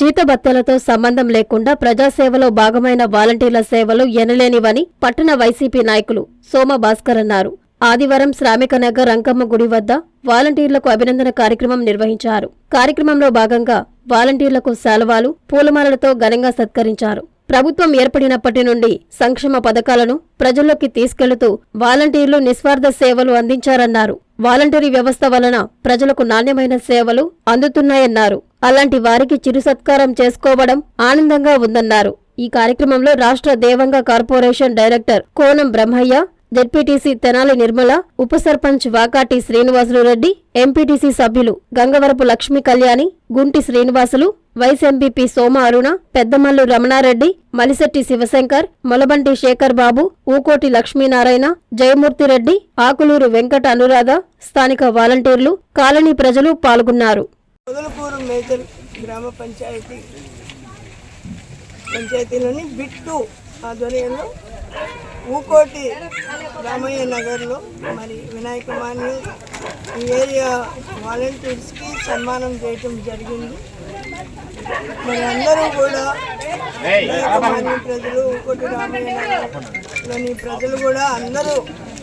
జీతభత్యాలతో సంబంధం లేకుండా ప్రజాసేవలో భాగమైన వాలంటీర్ల సేవలు ఎనలేనివని పట్టణ వైసీపీ నాయకులు సోమ భాస్కర్ అన్నారు. ఆదివారం శ్రామిక నగర్ రంకమ్మ గుడి వద్ద వాలంటీర్లకు అభినందన కార్యక్రమం నిర్వహించారు. కార్యక్రమంలో భాగంగా వాలంటీర్లకు శాలువాలు పూలమాలలతో ఘనంగా సత్కరించారు. ప్రభుత్వం ఏర్పడినప్పటి నుండి సంక్షేమ పథకాలను ప్రజల్లోకి తీసుకెళ్తూ వాలంటీర్లు నిస్వార్థ సేవలు అందించారన్నారు. వాలంటరీ వ్యవస్థ వలన ప్రజలకు నాణ్యమైన సేవలు అందుతున్నాయన్నారు. అలాంటి వారికి చిరు సత్కారం చేసుకోవడం ఆనందంగా ఉందన్నారు. ఈ కార్యక్రమంలో రాష్ట్ర Devanga corporation director Konam Brahmaiah ZPTC Tenali Nirmala ఉప సర్పంచ్ వాకాటి శ్రీనివాసులు రెడ్డి ఎంపీటీసీ సభ్యులు గంగవరపు లక్ష్మీ కళ్యాణి గుంటి శ్రీనివాసులు వైస్ ఎంపీపీ సోమ అరుణ పెద్దమల్లు రమణారెడ్డి మలిశెట్టి శివశంకర్ మొలబంటి శేఖర్ బాబు ఊకోటి లక్ష్మీనారాయణ జయమూర్తిరెడ్డి ఆకులూరు వెంకట అనురాధ స్థానిక వాలంటీర్లు కాలనీ ప్రజలు పాల్గొన్నారు. మొదలకూరు మేజర్ గ్రామ పంచాయతీ పంచాయతీలోని బిట్టు ఆధ్వర్యంలో ఊకోటి రామయ్య నగర్లో మరి వినాయక మాన్యం ఈ ఏరియా వాలంటీర్స్కి సన్మానం చేయటం జరిగింది. మరి అందరూ కూడా ప్రజలు ఊకోటి రామయ్య నగర్లోని ప్రజలు కూడా అందరూ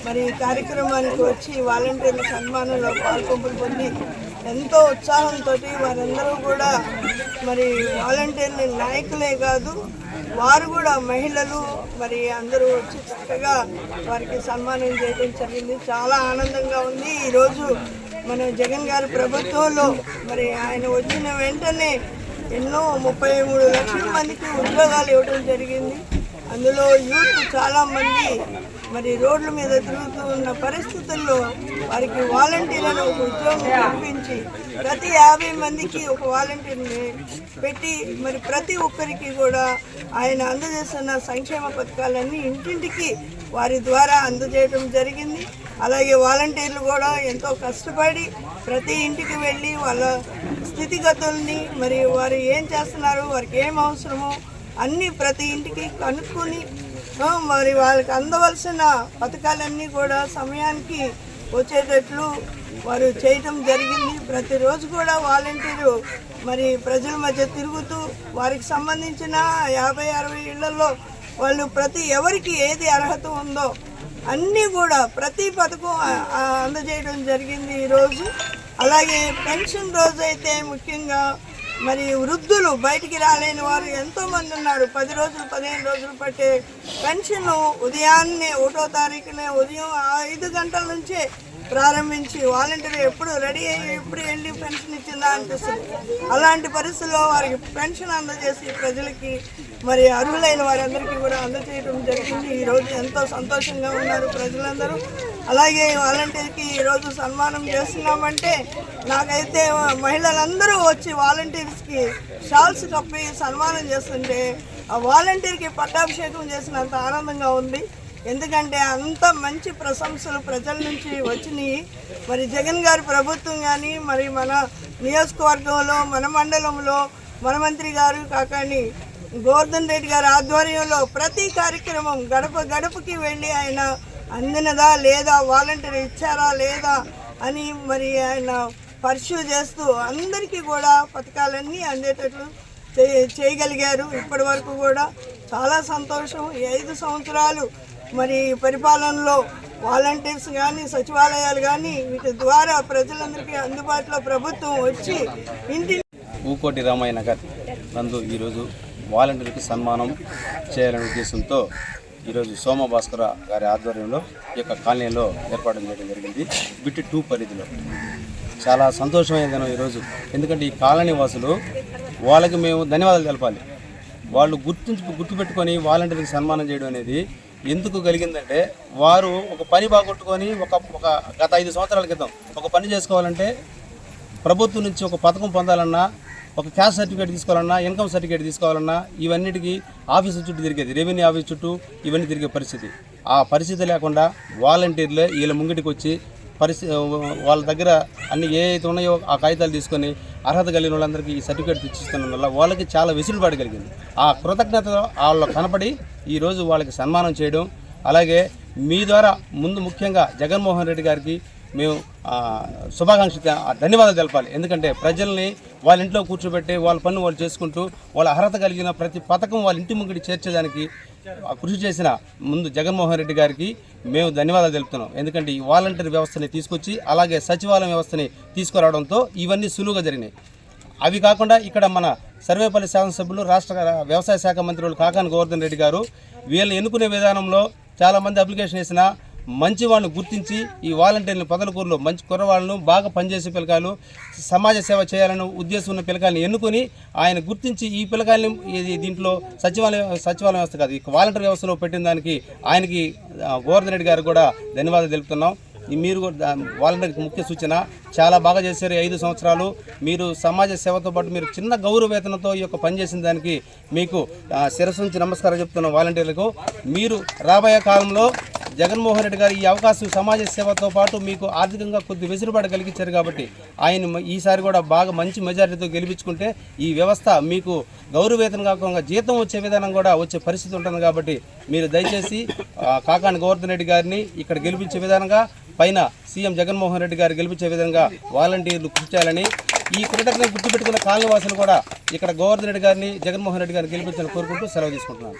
మరి ఈ కార్యక్రమానికి వచ్చి వాలంటీర్ల సన్మానంలో పాల్పొంపులు పొంది ఎంతో ఉత్సాహంతో వారందరూ కూడా మరి వాలంటీర్ల నాయకులే కాదు వారు కూడా మహిళలు మరి అందరూ వచ్చి చక్కగా వారికి సన్మానం చేయడం జరిగింది. చాలా ఆనందంగా ఉంది. ఈరోజు మన జగన్ గారి ప్రభుత్వంలో మరి ఆయన వచ్చిన వెంటనే ఎన్నో ముప్పై మూడు లక్షల మందికి ఉద్యోగాలు ఇవ్వడం జరిగింది. అందులో యూత్ చాలామంది మరి రోడ్ల మీద తిరుగుతూ ఉన్న పరిస్థితుల్లో వారికి వాలంటీర్లను ఒక ఉద్యోగం కల్పించి ప్రతి యాభై మందికి ఒక వాలంటీర్ని పెట్టి మరి ప్రతి ఒక్కరికి కూడా ఆయన అందజేస్తున్న సంక్షేమ పథకాలన్నీ ఇంటింటికి వారి ద్వారా అందజేయడం జరిగింది. అలాగే వాలంటీర్లు కూడా ఎంతో కష్టపడి ప్రతి ఇంటికి వెళ్ళి వాళ్ళ స్థితిగతుల్ని మరి వారు ఏం చేస్తున్నారు వారికి ఏం అవసరమో అన్నీ ప్రతి ఇంటికి కనుక్కొని మరి వాళ్ళకి అందవలసిన పథకాలన్నీ కూడా సమయానికి వచ్చేటట్లు వారు చేయటం జరిగింది. ప్రతిరోజు కూడా వాలంటీరు మరి ప్రజల మధ్య తిరుగుతూ వారికి సంబంధించిన యాభై అరవై ఇళ్ళలో వాళ్ళు ప్రతి ఎవరికి ఏది అర్హత ఉందో అన్నీ కూడా ప్రతి పథకం అందజేయడం జరిగింది ఈరోజు. అలాగే పెన్షన్ రోజు అయితే ముఖ్యంగా మరి వృద్ధులు బయటికి రాలేని వారు ఎంతో మంది ఉన్నారు. పది రోజులు పదిహేను రోజులు పట్టే పెన్షన్ ఉదయాన్నే ఒకటో తారీఖునే ఉదయం ఐదు గంటల నుంచే ప్రారంభించి వాలంటీర్ ఎప్పుడు రెడీ అయ్యి ఎప్పుడు వెళ్ళి పెన్షన్ ఇచ్చిందా అనిపిస్తుంది. అలాంటి పరిస్థితుల్లో వారికి పెన్షన్ అందజేసి ప్రజలకి మరి అర్హులైన వారందరికీ కూడా అందజేయడం జరిగింది. ఈరోజు ఎంతో సంతోషంగా ఉన్నారు ప్రజలందరూ. అలాగే వాలంటీర్కి ఈరోజు సన్మానం చేస్తున్నామంటే నాకైతే మహిళలందరూ వచ్చి వాలంటీర్స్కి షాల్స్ కప్పి సన్మానం చేస్తుంటే ఆ వాలంటీర్కి పట్టాభిషేకం చేసినంత ఆనందంగా ఉంది. ఎందుకంటే అంత మంచి ప్రశంసలు ప్రజల నుంచి వచ్చినాయి. మరి జగన్ గారి ప్రభుత్వం కానీ మరి మన నియోజకవర్గంలో మన మండలంలో మన మంత్రి గారు కాకాని గోవర్ధన్ రెడ్డి గారి ఆధ్వర్యంలో ప్రతి కార్యక్రమం గడప గడపకి వెళ్ళి ఆయన అందినదా లేదా? వాలంటీర్ ఇచ్చారా లేదా అని మరి ఆయన పర్ష్యూ చేస్తూ అందరికీ కూడా పథకాలన్నీ అందేటట్లు చేయగలిగారు. ఇప్పటి వరకు కూడా చాలా సంతోషం. ఐదు సంవత్సరాలు మరి పరిపాలనలో వాలంటీర్స్ కానీ సచివాలయాలు కానీ వీటి ద్వారా ప్రజలందరికీ అందుబాటులో ప్రభుత్వం వచ్చి ఇంటి ఊకోటి రామాయణ గారి నందు ఈరోజు వాలంటీర్కి సన్మానం చేయాలనే ఉద్దేశంతో ఈరోజు సోమ భాస్కర గారి ఆధ్వర్యంలో ఈ యొక్క కాలనీలో ఏర్పాటు చేయడం జరిగింది. బిట్ టూ పరిధిలో. చాలా సంతోషమైన దినం ఈరోజు. ఎందుకంటే ఈ కాలనీ వాసులు వాళ్ళకి మేము ధన్యవాదాలు తెలపాలి. వాళ్ళు గుర్తించి గుర్తుపెట్టుకొని వాలంటీర్కి సన్మానం చేయడం అనేది ఎందుకు కలిగిందంటే వారు ఒక పని బాగొట్టుకొని ఒక ఒక గత ఐదు సంవత్సరాల క్రితం ఒక పని చేసుకోవాలంటే ప్రభుత్వం నుంచి ఒక పథకం పొందాలన్నా ఒక క్యాస్ట్ సర్టిఫికేట్ తీసుకోవాలన్నా ఇన్కమ్ సర్టిఫికేట్ తీసుకోవాలన్నా ఇవన్నిటికీ ఆఫీసు చుట్టూ తిరిగేది. రెవెన్యూ ఆఫీస్ చుట్టూ ఇవన్నీ తిరిగే పరిస్థితి. ఆ పరిస్థితి లేకుండా వాలంటీర్లే వీళ్ళ ముంగిటికి వచ్చి పరిస్థితి వాళ్ళ దగ్గర అన్ని ఏ అయితే ఉన్నాయో ఆ కాగితాలు తీసుకొని అర్హత కలిగిన వాళ్ళందరికీ ఈ సర్టిఫికేట్ తెచ్చిస్తున్న వల్ల వాళ్ళకి చాలా వెసులుబాటు కలిగింది. ఆ కృతజ్ఞత వాళ్ళు కనపడి ఈరోజు వాళ్ళకి సన్మానం చేయడం అలాగే మీ ద్వారా ముందు ముఖ్యంగా జగన్మోహన్ రెడ్డి గారికి మేము శుభాకాంక్ష ధన్యవాదాలు తెలపాలి. ఎందుకంటే ప్రజల్ని వాళ్ళ ఇంట్లో కూర్చోబెట్టి వాళ్ళ పనులు వాళ్ళు చేసుకుంటూ వాళ్ళ అర్హత కలిగిన ప్రతి పథకం వాళ్ళ ఇంటి ముంగిడి చేర్చేదానికి కృషి చేసిన ముందు జగన్మోహన్ రెడ్డి గారికి మేము ధన్యవాదాలు తెలుపుతున్నాం. ఎందుకంటే ఈ వాలంటీర్ వ్యవస్థని తీసుకొచ్చి అలాగే సచివాలయం వ్యవస్థని తీసుకురావడంతో ఇవన్నీ సులువుగా జరిగినాయి. అవి కాకుండా ఇక్కడ మన సర్వేపల్లి శాసనసభ్యులు రాష్ట్ర వ్యవసాయ శాఖ మంత్రులు కాకాని గోవర్ధన్ రెడ్డి గారు వీళ్ళని ఎన్నుకునే విధానంలో చాలామంది అప్లికేషన్ వేసిన మంచి వాళ్ళని గుర్తించి ఈ వాలంటీర్లు పొదలకూరులో మంచి కుర్రవాళ్ళను బాగా పనిచేసే పిల్లకాయలు సమాజ సేవ చేయాలని ఉద్దేశం ఉన్న పిల్లకాయలను ఎన్నుకొని ఆయన గుర్తించి ఈ పిల్లకాయలని దీంట్లో సచివాలయం సచివాలయం వ్యవస్థ కాదు ఈ వాలంటీర్ వ్యవస్థలో పెట్టిన దానికి ఆయనకి ఆ, గోవర్ధన్ రెడ్డి గారు కూడా ధన్యవాదాలు తెలుపుతున్నాం. ఈ మీరు కూడా వాలంటీర్కి ముఖ్య సూచన చాలా బాగా చేశారు ఐదు సంవత్సరాలు. మీరు సమాజ సేవతో పాటు మీరు చిన్న గౌరవ వేతనతో ఈ యొక్క పనిచేసిన దానికి మీకు శిరస్సు నుంచి నమస్కారం చెప్తున్న వాలంటీర్లకు మీరు రాబోయే కాలంలో జగన్మోహన్ రెడ్డి గారు ఈ అవకాశం సమాజ సేవతో పాటు మీకు ఆర్థికంగా కొద్ది వెసులుబాటు కలిగించారు కాబట్టి ఆయన ఈసారి కూడా బాగా మంచి మెజారిటీతో గెలిపించుకుంటే ఈ వ్యవస్థ మీకు గౌరవేతన కాకుండా జీతం వచ్చే విధానం కూడా వచ్చే పరిస్థితి ఉంటుంది కాబట్టి మీరు దయచేసి కాకాని గోవర్ధన్ రెడ్డి గారిని ఇక్కడ గెలిపించే విధానంగా పైన సీఎం జగన్మోహన్ రెడ్డి గారు గెలిపించే విధంగా వాలంటీర్లు కృషి చేయాలని ఈ కృతజ్ఞత గుర్తుపెట్టుకున్న కాలనీవాసులు కూడా ఇక్కడ గోవర్ధన్ రెడ్డి గారిని జగన్మోహన్ రెడ్డి గారిని గెలిపించాలని కోరుకుంటూ సెలవు తీసుకుంటున్నాను.